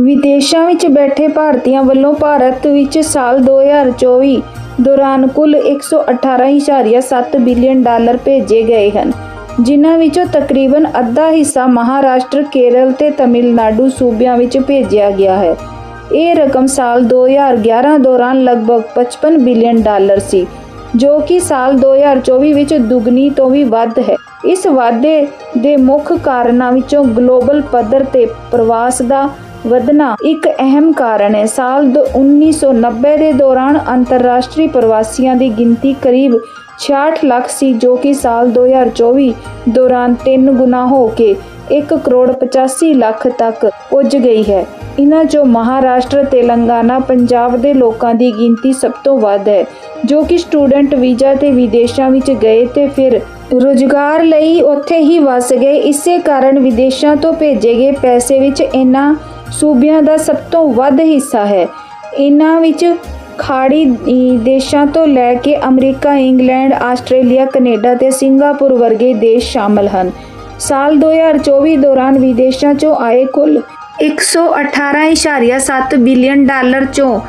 ਵਿਦੇਸ਼ਾਂ ਵਿੱਚ ਬੈਠੇ ਭਾਰਤੀਆਂ ਵੱਲੋਂ ਭਾਰਤ ਵਿੱਚ ਸਾਲ 2024 ਦੌਰਾਨ ਕੁੱਲ 118.7 ਬਿਲੀਅਨ ਡਾਲਰ ਭੇਜੇ ਗਏ ਹਨ ਜਿਨ੍ਹਾਂ ਵਿੱਚੋਂ ਤਕਰੀਬਨ ਅੱਧਾ ਹਿੱਸਾ ਮਹਾਰਾਸ਼ਟਰ, ਕੇਰਲ ਤੇ ਤਮਿਲਨਾਡੂ ਸੂਬਿਆਂ ਵਿੱਚ ਭੇਜਿਆ ਗਿਆ ਹੈ। ਇਹ ਰਕਮ ਸਾਲ 2011 ਦੌਰਾਨ ਲਗਭਗ 55 ਬਿਲੀਅਨ ਡਾਲਰ ਸੀ ਜੋ ਕਿ ਸਾਲ 2024 ਵਿੱਚ ਦੁੱਗਣੀ ਤੋਂ ਵੀ ਵੱਧ ਹੈ ਇਸ ਵਾਧੇ ਦੇ ਮੁੱਖ ਕਾਰਨਾਂ ਵਿੱਚੋਂ ਗਲੋਬਲ ਪੱਧਰ ਤੇ ਪ੍ਰਵਾਸ ਦਾ ਵਧਣਾ ਇੱਕ ਅਹਿਮ ਕਾਰਨ ਹੈ। ਸਾਲ ਦੋ- 1990 ਦੇ ਦੌਰਾਨ ਅੰਤਰਰਾਸ਼ਟਰੀ ਪ੍ਰਵਾਸੀਆਂ ਦੀ ਗਿਣਤੀ ਕਰੀਬ 66 ਲੱਖ ਸੀ, ਜੋ ਕਿ ਸਾਲ 2024 ਦੌਰਾਨ ਤਿੰਨ ਗੁਣਾ ਹੋ ਕੇ 1 ਕਰੋੜ 85 ਲੱਖ ਤੱਕ ਪੁੱਜ ਗਈ ਹੈ। ਇਨ੍ਹਾਂ ਚੋਂ ਮਹਾਰਾਸ਼ਟਰ, ਤੇਲੰਗਾਨਾ, ਪੰਜਾਬ ਦੇ ਲੋਕਾਂ ਦੀ ਗਿਣਤੀ ਸਭ ਤੋਂ ਵੱਧ ਹੈ, ਜੋ ਕਿ ਸਟੂਡੈਂਟ ਵੀਜ਼ਾ ਤੇ ਵਿਦੇਸ਼ਾਂ ਵਿੱਚ ਗਏ ਤੇ ਫਿਰ ਰੁਜ਼ਗਾਰ ਲਈ ਉੱਥੇ ਹੀ ਵਸ ਗਏ। ਇਸੇ ਕਾਰਨ ਵਿਦੇਸ਼ਾਂ ਤੋਂ ਭੇਜੇ ਗਏ ਪੈਸੇ ਵਿੱਚ ਇਨ੍ਹਾਂ ਸੂਬਿਆਂ ਦਾ ਸਭ ਤੋਂ ਵੱਧ ਹਿੱਸਾ ਹੈ। ਇਹਨਾਂ ਵਿੱਚ ਖਾੜੀ ਦੇਸ਼ਾਂ ਤੋਂ ਲੈ ਕੇ ਅਮਰੀਕਾ, ਇੰਗਲੈਂਡ, ਆਸਟ੍ਰੇਲੀਆ, ਕੈਨੇਡਾ ਤੇ ਸਿੰਗਾਪੁਰ ਵਰਗੇ ਦੇਸ਼ ਸ਼ਾਮਲ ਹਨ। ਸਾਲ 2024 ਦੌਰਾਨ ਵਿਦੇਸ਼ਾਂ ਚੋਂ ਆਏ ਕੁੱਲ 118.7 ਬਿਲੀਅਨ ਡਾਲਰ ਚੋਂ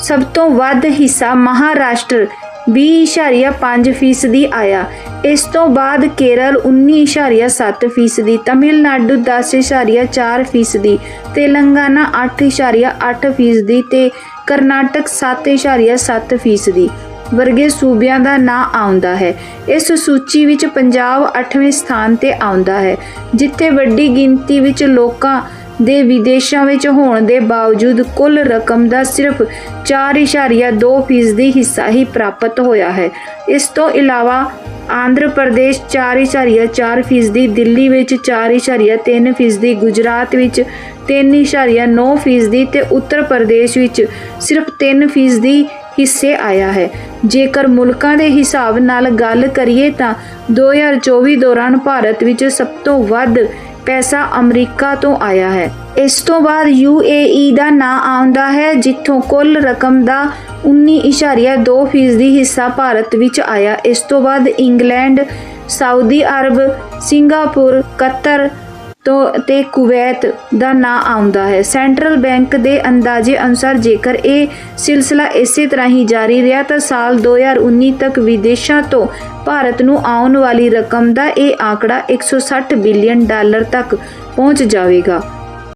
ਸਭ ਤੋਂ ਵੱਧ ਹਿੱਸਾ ਮਹਾਰਾਸ਼ਟਰ 20.5 ਫੀਸਦੀ ਆਇਆ। ਇਸ ਤੋਂ ਬਾਅਦ ਕੇਰਲ 19.7 ਫੀਸਦੀ, ਤਮਿਲਨਾਡੂ 10.4 ਫੀਸਦੀ, ਤੇਲੰਗਾਨਾ 8.8 ਫੀਸਦੀ ਤੇ ਕਰਨਾਟਕ 7.7 ਫੀਸਦੀ। ਵਰਗੇ ਸੂਬਿਆਂ ਦਾ ਨਾਂ ਆਉਂਦਾ ਹੈ। ਇਸ ਸੂਚੀ ਵਿੱਚ ਪੰਜਾਬ 8ਵੇਂ ਸਥਾਨ ਤੇ ਆਉਂਦਾ ਹੈ, ਜਿੱਥੇ ਵੱਡੀ ਗਿਣਤੀ ਵਿੱਚ ਲੋਕਾਂ ਦੇ ਵਿਦੇਸ਼ਾਂ ਵਿੱਚ ਹੋਣ ਦੇ ਬਾਵਜੂਦ ਕੁੱਲ ਰਕਮ ਦਾ ਸਿਰਫ 4.2 ਫੀਸਦੀ ਹਿੱਸਾ ਹੀ ਪ੍ਰਾਪਤ ਹੋਇਆ ਹੈ। ਇਸ ਤੋਂ ਇਲਾਵਾ ਆਂਧਰਾ ਪ੍ਰਦੇਸ਼ 4.4 ਫੀਸਦੀ, ਦਿੱਲੀ ਵਿੱਚ 4.3 ਫੀਸਦੀ, ਗੁਜਰਾਤ ਵਿੱਚ 3.9 ਫੀਸਦੀ ਤੇ ਉੱਤਰ ਪ੍ਰਦੇਸ਼ ਵਿੱਚ ਸਿਰਫ 3 ਫੀਸਦੀ ਹਿੱਸੇ ਆਇਆ ਹੈ। ਜੇਕਰ ਮੁਲਕਾਂ ਦੇ ਹਿਸਾਬ ਨਾਲ ਗੱਲ ਕਰੀਏ ਤਾਂ 2024 ਦੌਰਾਨ ਭਾਰਤ ਵਿੱਚ ਸਭ ਤੋਂ ਵੱਧ ਪੈਸਾ ਅਮਰੀਕਾ ਤੋਂ ਆਇਆ ਹੈ। ਇਸ ਤੋਂ ਬਾਅਦ UAE ਦਾ ਨਾਂ ਆਉਂਦਾ ਹੈ, ਜਿੱਥੋਂ ਕੁੱਲ ਰਕਮ ਦਾ 19.2 ਫੀਸਦੀ ਹਿੱਸਾ ਭਾਰਤ ਵਿੱਚ ਆਇਆ। ਇਸ ਤੋਂ ਬਾਅਦ England, Saudi Arab, Singapore, Qatar ਤੋਂ ਤੇ ਕੁਵੈਤ ਦਾ ਨਾਂ ਆਉਂਦਾ ਹੈ। ਸੈਂਟਰਲ ਬੈਂਕ ਦੇ ਅੰਦਾਜ਼ੇ ਅਨੁਸਾਰ ਜੇਕਰ ਇਹ ਸਿਲਸਿਲਾ ਇਸੇ ਤਰ੍ਹਾਂ ਹੀ ਜਾਰੀ ਰਿਹਾ ਤਾਂ ਸਾਲ 2019 ਤੱਕ ਵਿਦੇਸ਼ਾਂ ਤੋਂ ਭਾਰਤ ਨੂੰ ਆਉਣ ਵਾਲੀ ਰਕਮ ਦਾ ਇਹ ਆંકੜਾ 160 ਬਿਲੀਅਨ ਡਾਲਰ ਤੱਕ ਪਹੁੰਚ ਜਾਵੇਗਾ।